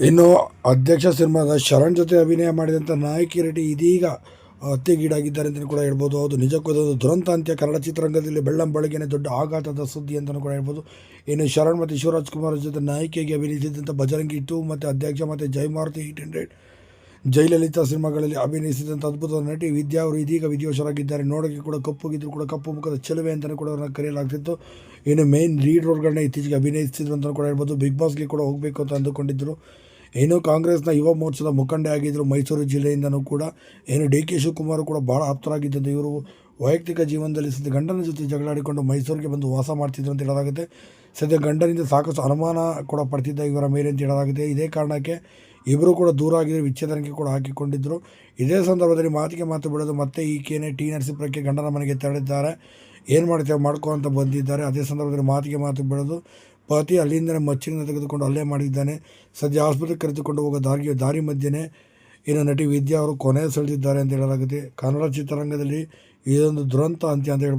ಇನ್ನು ಅಧ್ಯಕ್ಷ ಸಿನಿಮಾದ ಶರಣ್ ಜೊತೆ ಅಭಿನಯ ಮಾಡಿದಂಥ ನಾಯಕಿ ರೆಡ್ಡಿ ಇದೀಗ ಹತ್ಯೆಗೀಡಾಗಿದ್ದಾರೆ ಅಂತಲೂ ಕೂಡ ಹೇಳ್ಬೋದು. ಅದು ನಿಜಕ್ಕೂ ಅದೊಂದು ದುರಂತ ಅಂತ್ಯ. ಕನ್ನಡ ಚಿತ್ರರಂಗದಲ್ಲಿ ಬೆಳ್ಳಂ ಬೆಳಗ್ಗೆನೆ ದೊಡ್ಡ ಆಘಾತದ ಸುದ್ದಿ ಅಂತಲೂ ಕೂಡ ಹೇಳ್ಬೋದು. ಇನ್ನು ಶರಣ್ ಮತ್ತು ಶಿವರಾಜ್ ಕುಮಾರ್ ಜೊತೆ ನಾಯಕಿಯಾಗಿ ಅಭಿನಯಿಸಿದಂಥ ಬಜರಂಗಿ ಟು ಮತ್ತು ಅಧ್ಯಕ್ಷ ಮತ್ತು ಜಯಮಾರುತಿ ಏಯ್ಟ್ ಹಂಡ್ರೆಡ್ ಜಯಲಲಿತಾ ಸಿನಿಮಾಗಳಲ್ಲಿ ಅಭಿನಯಿಸಿದಂಥ ಅದ್ಭುತ ನಟಿ ವಿದ್ಯಾ ಅವರು ಇದೀಗ ವಿಧಿವಶರಾಗಿದ್ದಾರೆ ನೋಡೋಕ್ಕೆ ಕೂಡ ಕಪ್ಪುಗಿದ್ರು ಕೂಡ ಕಪ್ಪು ಮುಖದ ಚೆಲುವೆ ಅಂತಲೂ ಕೂಡ ಅವ್ರನ್ನ ಕರೆಯಲಾಗ್ತಿತ್ತು. ಇನ್ನು ಮೇನ್ ಲೀಡ್ ರೋಲ್ಗಳನ್ನ ಇತ್ತೀಚೆಗೆ ಅಭಿನಯಿಸ್ತಿದ್ರು ಅಂತಲೂ ಕೂಡ ಹೇಳ್ಬೋದು. ಬಿಗ್ ಬಾಸ್ಗೆ ಕೂಡ ಹೋಗಬೇಕು ಅಂತ ಅಂದುಕೊಂಡಿದ್ದರು ಏನು ಕಾಂಗ್ರೆಸ್ನ ಯುವ ಮೋರ್ಚಾದ ಮುಖಂಡೆ ಆಗಿದ್ದರು ಮೈಸೂರು ಜಿಲ್ಲೆಯಿಂದನೂ ಕೂಡ. ಏನು ಡಿ ಕೆ ಶಿವಕುಮಾರ್ ಕೂಡ ಭಾಳ ಆಪ್ತರಾಗಿದ್ದಂತೆ ಇವರು ವೈಯಕ್ತಿಕ ಜೀವನದಲ್ಲಿ ಸದ್ಯ ಗಂಡನ ಜೊತೆ ಜಗಳಾಡಿಕೊಂಡು ಮೈಸೂರಿಗೆ ಬಂದು ವಾಸ ಮಾಡ್ತಿದ್ರು ಅಂತ ಹೇಳಲಾಗುತ್ತೆ. ಸದ್ಯ ಗಂಡನಿಂದ ಸಾಕಷ್ಟು ಅನುಮಾನ ಕೂಡ ಪಡ್ತಿದ್ದ ಇವರ ಮೇಲೆ ಅಂತ ಹೇಳಲಾಗುತ್ತೆ. ಇದೇ ಕಾರಣಕ್ಕೆ ಇಬ್ಬರು ಕೂಡ ದೂರ ಆಗಿದ್ದರು ವಿಚ್ಛೇದನಕ್ಕೆ ಕೂಡ ಹಾಕಿಕೊಂಡಿದ್ದರು ಇದೇ ಸಂದರ್ಭದಲ್ಲಿ ಮಾತಿಗೆ ಮಾತು ಬಿಡೋದು ಮತ್ತೆ ಈಕೆನೇ ಟಿ ನರಸೀಪುರಕ್ಕೆ ಗಂಡನ ಮನೆಗೆ ತೆರಳಿದ್ದಾರೆ. ಏನು ಮಾಡ್ತೇವೆ, ಮಾಡ್ಕೋ ಅಂತ ಬಂದಿದ್ದಾರೆ. ಅದೇ ಸಂದರ್ಭದಲ್ಲಿ ಮಾತಿಗೆ ಮಾತು ಬಿಡೋದು, ಪತಿ ಅಲ್ಲಿಂದಲೇ ಮಚ್ಚಿನಿಂದ ತೆಗೆದುಕೊಂಡು ಅಲ್ಲೇ ಮಾಡಿದ್ದಾನೆ. ಸದ್ಯ ಆಸ್ಪತ್ರೆಗೆ ಕರೆದುಕೊಂಡು ಹೋಗೋ ದಾರಿ ದಾರಿ ಮಧ್ಯೆನೇ. ಇನ್ನು ನಟಿ ವಿದ್ಯಾ ಅವರು ಕೊನೆ ಸೆಳೆದಿದ್ದಾರೆ ಅಂತ ಹೇಳಲಾಗುತ್ತೆ. ಕನ್ನಡ ಚಿತ್ರರಂಗದಲ್ಲಿ ಇದೊಂದು ದುರಂತ ಅಂತ್ಯ ಅಂತ ಹೇಳ್ಬೋದು.